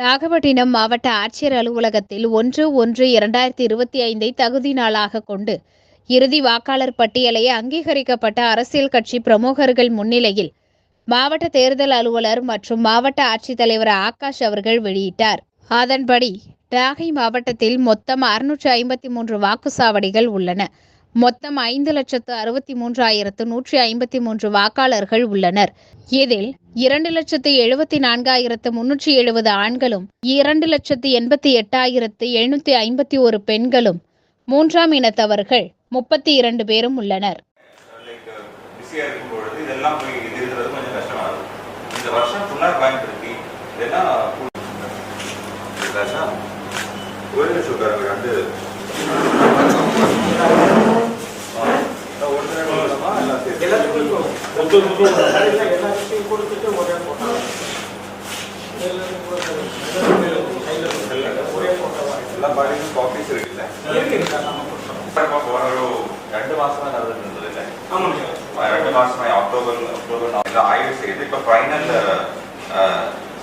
நாகப்பட்டினம் மாவட்ட ஆட்சியர் அலுவலகத்தில் ஒன்று ஒன்று இரண்டாயிரத்தி இருபத்தி ஐந்தை தகுதி நாளாக கொண்டு இறுதி வாக்காளர் பட்டியலை அங்கீகரிக்கப்பட்ட அரசியல் கட்சி பிரமுகர்கள் முன்னிலையில் மாவட்ட தேர்தல் அலுவலர் மற்றும் மாவட்ட ஆட்சித்தலைவர் ஆகாஷ் அவர்கள் வெளியிட்டார். அதன்படி நாகை மாவட்டத்தில் மொத்தம் அறுநூற்று ஐம்பத்தி மூன்று வாக்குச்சாவடிகள் உள்ளன. மொத்தம் ஐந்து லட்சத்து அறுபத்தி மூன்றாயிரத்து நூற்றி ஐம்பத்தி மூன்று வாக்காளர்கள் உள்ளனர் இதில் இரண்டு லட்சத்து எழுபத்தி நான்காயிரத்து முன்னூற்றி எழுபது ஆண்களும் இரண்டு லட்சத்து எண்பத்தி எட்டாயிரத்து எழுநூத்தி ஐம்பத்தி ஒரு பெண்களும் மூன்றாம் இனத்தவர்கள் முப்பத்தி இரண்டு பேரும் உள்ளனர் ஒரு பிஸியாக வந்து பொழுது இதெல்லாம் போய் இது இருக்கிறது கொஞ்சம் கஷ்டமா இருக்கும் இந்த வருஷம் ஃபுல்லாக பயன்படுத்தி இதெல்லாம் இருக்காச்சா ஒரு நிமிஷம் உட்காருங்க ரெண்டு எல்லாம் பாருங்க காப்பீஸ் இருக்குல்ல இப்போ போன ஒரு ரெண்டு மாசமா நடந்துட்டு இருந்தது ரெண்டு மாசமா அக்டோபர் அக்டோபர் நான் ஆய்வு செய்து இப்போ ஃபைனல்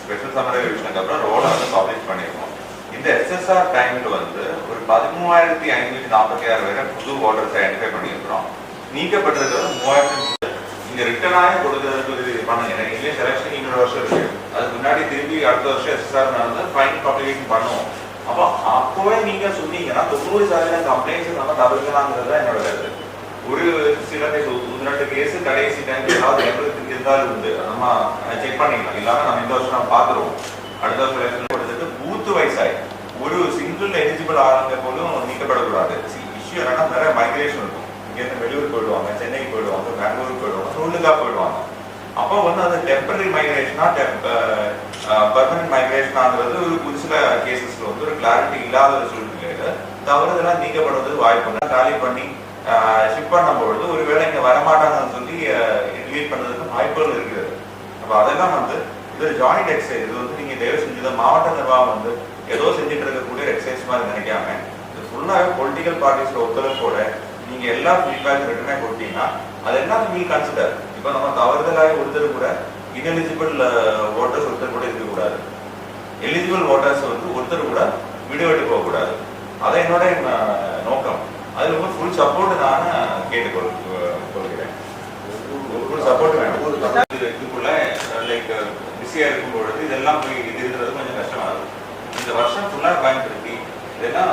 ஸ்பெஷல் சம்மர் ரிவிஷனுக்கு அப்புறம் ரோலை வந்து பப்ளிஷ் பண்ணியிருக்கோம் இந்த எஸ்எஸ்ஆர் டைம்ல வந்து ஒரு பதிமூவாயிரத்தி ஐநூத்தி நாற்பத்தி ஆறு பேரை புது ஓட்டர்ஸ் ஐடென்டிஃபை பண்ணியிருக்கிறோம். நீக்கப்பட்டிருக்கிறது வந்து மூவாயிரத்தி இங்க ரிட்டர்னாக கொடுக்கறதுக்கு இது பண்ணுங்க. ஏன்னா இல்லையே செலக்ஷன் இன்னொரு வருஷம் இருக்கு. அதுக்கு முன்னாடி திரும்பி அடுத்த வருஷம் எஸ்ஆர் நடந்து ஃபைன் பப்ளிகேஷன் பண்ணுவோம். அப்போ அப்போவே நீங்க சொன்னீங்கன்னா தொண்ணூறு சதவீதம் கம்ப்ளைண்ட்ஸ் நம்ம தவிர்க்கலாங்கிறது தான் என்னோட கருத்து. ஒரு சில கேஸ் ரெண்டு கேஸ் கடைசி டைம் ஏதாவது எங்களுக்கு இருந்தாலும் உண்டு. நம்ம செக் பண்ணிக்கலாம். இல்லாம நம்ம இந்த வருஷம் நம்ம அடுத்த வருஷம் எலெக்ஷன் கொடுத்துட்டு பூத்து வயசாய் ஒரு சிங்கிள் எலிஜிபிள் ஆளுங்க போலும் நீக்கப்படக்கூடாது. இஷ்யூ என்னன்னா நிறைய மைக்ரேஷன் இருக்கும். இங்கேருந்து வெளியூர் போயிடுவாங்க சென்னைக்கு போயிடுவாங்க பெங்களூருக்கு போயிடுவாங்க டூலுக்காக போயிடுவாங்க. அப்போ வந்து அது டெம்பரரி மைக்ரேஷனா பர்மனன்ட் மைக்ரேஷனாங்கிறது ஒரு ஒரு சில கேசஸ்ல வந்து ஒரு கிளாரிட்டி இல்லாத ஒரு சூழ்நிலையில தவறுதெல்லாம் நீக்கப்படுவதற்கு வாய்ப்பு இல்லை காலி பண்ணி ஷிப் பண்ணும் பொழுது ஒருவேளை இங்க வரமாட்டாங்கன்னு சொல்லி டிலீட் பண்ணுறதுக்கு வாய்ப்புகள் இருக்குது அப்போ அதெல்லாம் வந்து இது ஜாயிண்ட் எக்ஸசைஸ் இது வந்து நீங்க தயவு செஞ்சது மாவட்ட நிர்வாகம் வந்து ஏதோ செஞ்சுட்டு இருக்கக்கூடிய எக்ஸசைஸ் மாதிரி நினைக்காம இது ஃபுல்லாகவே பொலிட்டிக்கல் பார்ட்டிஸோட ஒத்துழைப்போட நீங்க எல்லா ஃபீட்பேக் ரிட்டனே கொடுத்தீங்கன்னா அது என்ன நீ கன்சிடர் இப்போ நம்ம தவறுதலாக ஒருத்தர் கூட இன்எலிஜிபிள் ஓட்டர்ஸ் ஒருத்தர் கூட இருக்கக்கூடாது எலிஜிபிள் ஓட்டர்ஸ் வந்து ஒருத்தர் கூட விடுவிட்டு போகக்கூடாது அதான் என்னோட நோக்கம். அதுல வந்து ஃபுல் சப்போர்ட் நான் கேட்டுக்கொள் கொள்கிறேன். ஃபுல் சப்போர்ட் வேணும். இது- இதுக்குள்ள லைக் பிஸியாக இருக்கும் பொழுது இதெல்லாம் போய் இது இருக்கிறது கொஞ்சம் கஷ்டமா இருக்கும் இந்த வருஷம் ஃபுல்லாக பயன்படுத்தி இதெல்லாம்